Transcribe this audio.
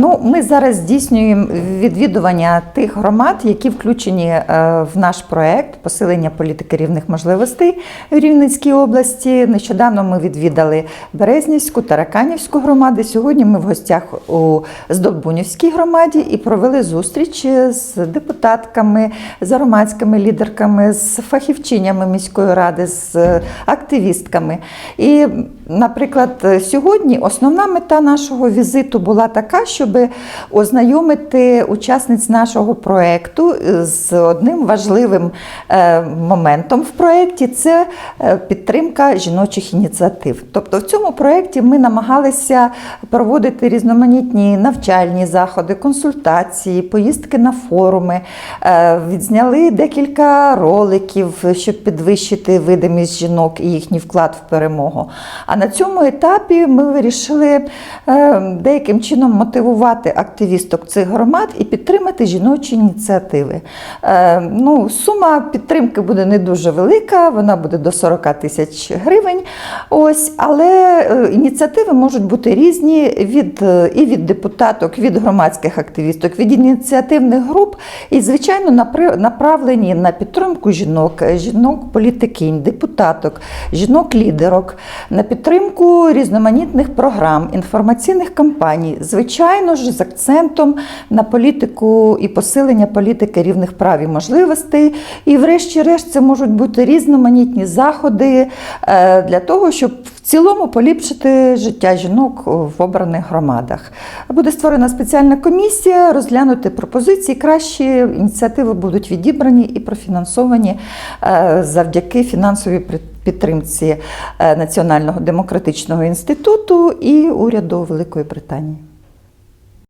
Ну, ми зараз здійснюємо відвідування тих громад, які включені е, в наш проект посилення політики рівних можливостей в Рівненській області. Нещодавно ми відвідали Березнівську, Тараканівську громади. Сьогодні ми в гостях у Здолбунівській громаді і провели зустріч з депутатками, з громадськими лідерками, з фахівчинями міської ради, з активістками. І, наприклад, сьогодні основна мета нашого візиту була така, щоб ознайомити учасниць нашого проєкту з одним важливим е, моментом в проєкті це е, підтримка жіночих ініціатив. Тобто в цьому проєкті ми намагалися проводити різноманітні навчальні заходи, консультації, поїздки на форуми, е, відзняли декілька роликів, щоб підвищити видимість жінок і їхній вклад в перемогу. А на цьому етапі ми вирішили е, деяким чином мотивувати активісток цих громад і підтримати жіночі ініціативи. Е, Ну, сума підтримки буде не дуже велика, вона буде до 40 тисяч гривень. Ось, але е, ініціативи можуть бути різні від, е, і від депутаток, від громадських активісток, від ініціативних груп, і, звичайно, направлені на підтримку жінок, е, жінок-політикинь, депутаток, жінок-лідерок, на підтримку різноманітних програм, інформаційних кампаній, звичайно ж, з акцентом на політику і посилення політики рівних прав і можливостей. І, врешті-решт, це можуть бути різноманітні заходи е, для того, щоб в цілому поліпшити життя жінок в обраних громадах. Буде створена спеціальна комісія, розглянути пропозиції. Кращі ініціативи будуть відібрані і профінансовані е, завдяки фінансовій підтримці е, Національного демократичного інституту і уряду Великої Британії.